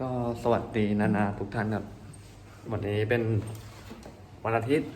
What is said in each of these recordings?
ก็สวัสดีนานาทุกท่านครับ วันนี้เป็นวันอาทิตย์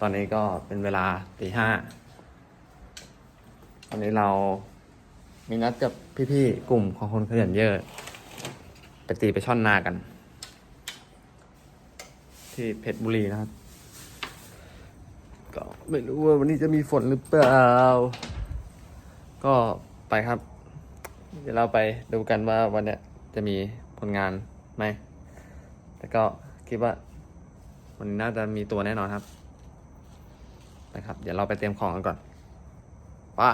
ตอนนี้ก็เป็นเวลาตีห้าตอนนี้เรามีนัดกับพี่ๆกลุ่มของคนขยันเยอะไปตีไปช่อนนากัน ที่เพชรบุรีนะครับ ก็ไม่รู้ว่าวันนี้จะมีฝนหรือเปล่า ก็ไปครับ เดี๋ยวเราไปดูกันว่าวันเนี้ยจะมีผลงานไหมแต่ก็คิดว่า วันนี้น่าจะมีตัวแน่นอนครับ นะครับ เดี๋ยวเราไปเตรียมของกันก่อนว้า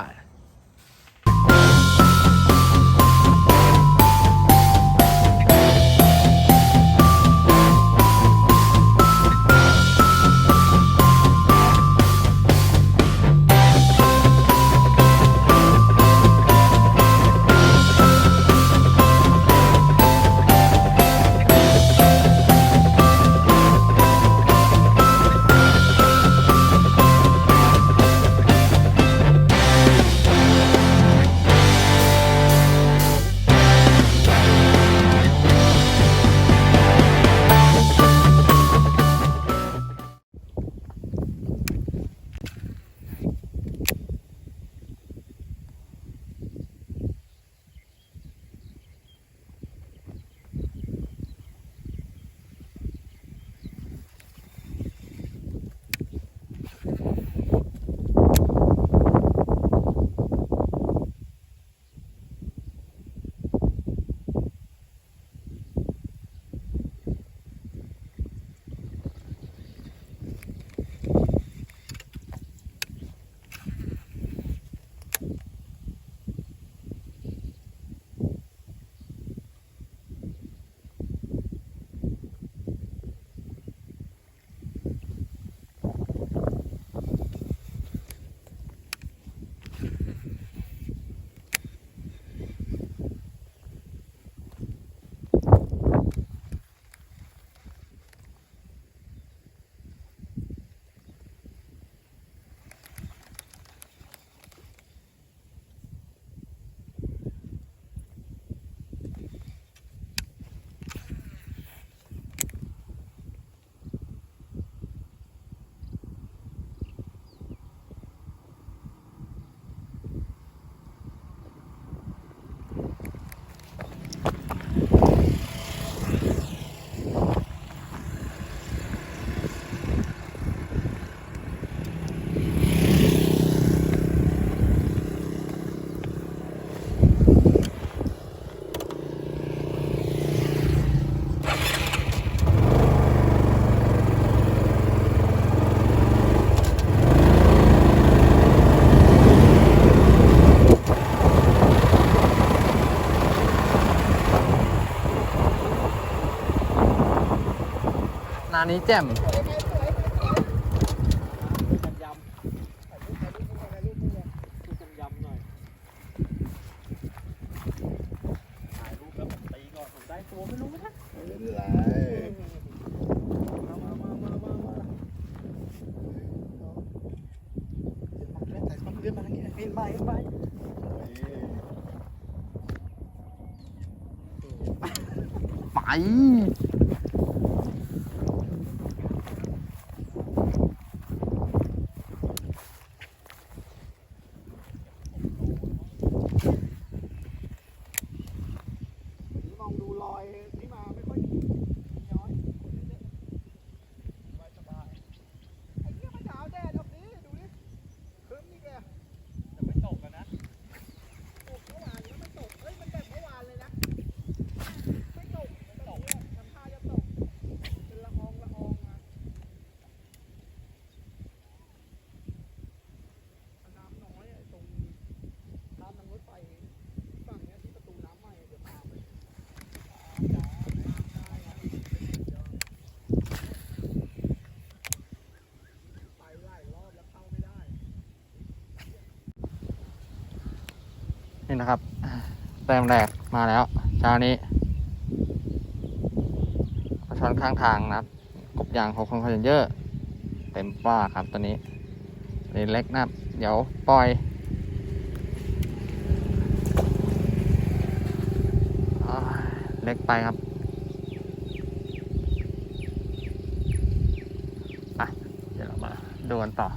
ยนานี้แจ่มไปนไรไป มองดูรอยที่มาไม่ค่อยย้อยสบายไอ้เหี้ยมันหนาวแดดออกนี้ดูดิคืนนี่แกแต่ไม่ตกกันนะตกเมื่อวานนี้ไม่ตกเฮ้ยมันแบบเมื่อวานเลยนะ ไม่ตกไม่ตกทำท่าจะตก เป็นละอองละอองมาน้ำน้อยไอ้ตรงทางทางรถไฟฝั่งเนี้ยที่ประตูน้ำใหม่เดี๋ยวพาไป ไปหลายรอบแล้วเข้าไม่ได้ นะครับแต้มแรกมาแล้วเช้านี้ปลาช้อนข้างทางนะครับ กบยางของคนขยันเยอะเต็มป้าครับตัวนี้เลนเล็กนะครับ เดี๋ยวปล่อยอเล็กไปครับไปเดี๋ยวเรามาดูกันต่อ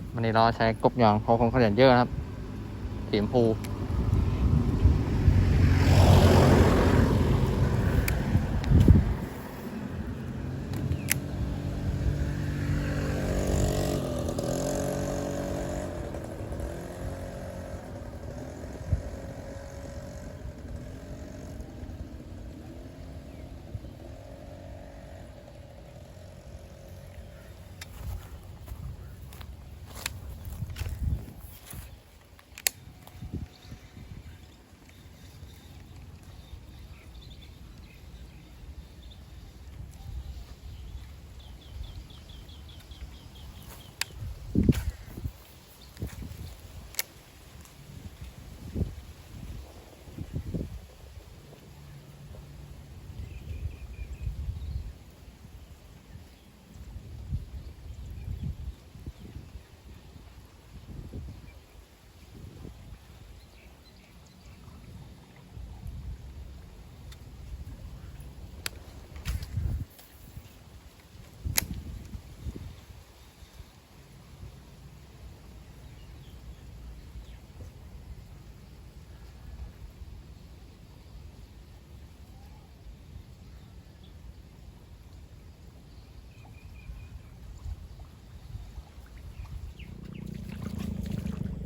ครับวันนี้เราใช้กบยางเพราะของขยันเยอะนะครับสีชมพู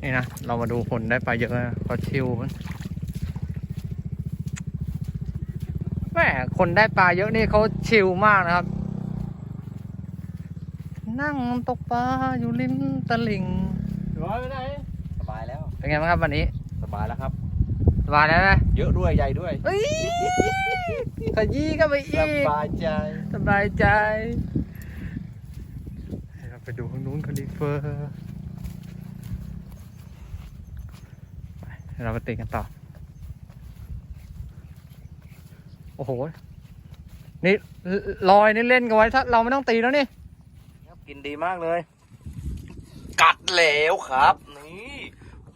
นี่นะ เรามาดูคนได้ปลาเยอะนะก็ชิวแม่คนได้ปลาเยอะนี่เขาชิลมากนะครับ นั่งตกปลาอยู่ริมตลิ่งร้อยไปไหนสบายแล้ว เป็นไงบ้างครับวันนี้ สบายแล้วครับ สบายแล้วนะเยอะด้วยใหญ่ด้วยเอ้ยขยี้ก็ไปสอีกบายใจ สบายใจให้เราไปดูข้างนู้นกันดีเฟอร์ไป เราไปตีกันต่อ โอ้โห นี่ลอยนี่เล่นกันไว้ถ้าเราไม่ต้องตีแล้วนี่กินดีมากเลย กัดแล้วครับ นี่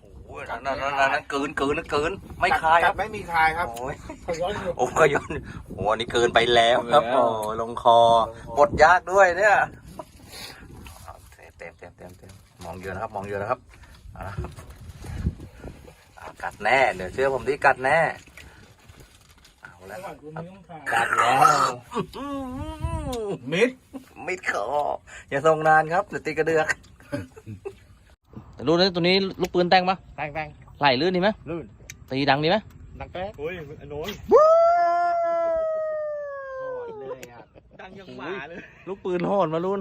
โอ้โหนั่นนั่นนั่นนั่นเกินเกินเกินไม่คายครับไม่มีคายครับ โอ้ยเขาย้อนอยู่โอ้ก็ย้อนโอ้อันนี้เกินไปแล้วครับเกินแล้วโอ้ลงคอปลดยากด้วยเนี่ยเต็มเต็มเต็มเต็มมองเยอะนะครับ มองเยอะนะครับเอาละครับอะ กัดแน่เดี๋ยวเชื่อผมดิกัดแน่เอาแล้วกัดแล้วมิดมิดคออย่าส่งนานครับเดี๋ยวตีกระเดือกรู้นะตัวนี้ลูกปืนแต่งปะแตงแตงไหลลื่นดีไหมลื่นตีดังดีไหมดังแป๊กโอ้ยอันโน้นเลยอะดังยังหมาเลยลูกปืนโหดมารุ่น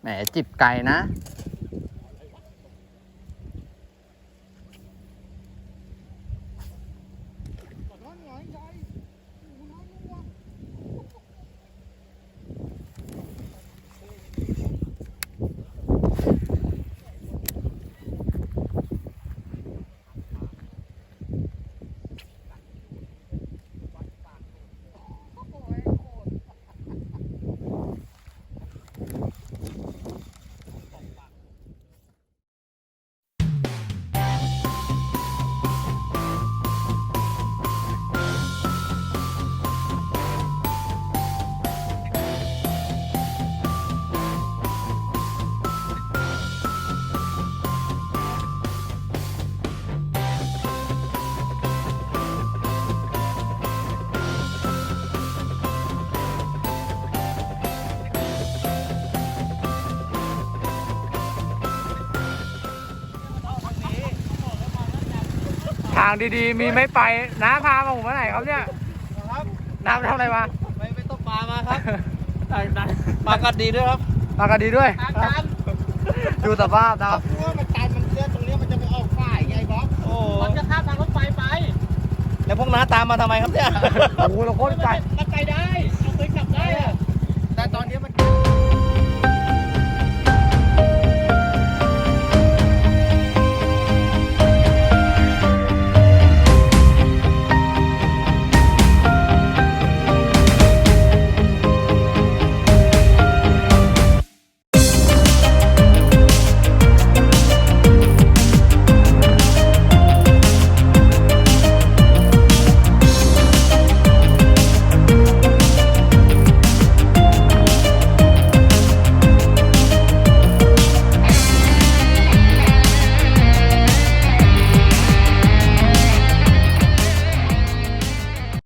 แหมจิบไก่นะ ทางดีๆ มีไม่ไปน้าพามาผมมาไหนครับเนี่ยครับน้าไปทำอะไรมาไปไปตกปลามาครับปลากัดดีด้วยครับมากันดีด้วยทางการดูสภาพนะเพราะว่ามันการมันเลือดตรงเนี้ยมันจะไปออกฝ่ายไงบ๊อบโอ้มันจะข้ามทางรถไฟไปแล้วพวกน้าตามมาทำไมครับเนี่ย โอ้โหเราโคตรไกลมันไปได้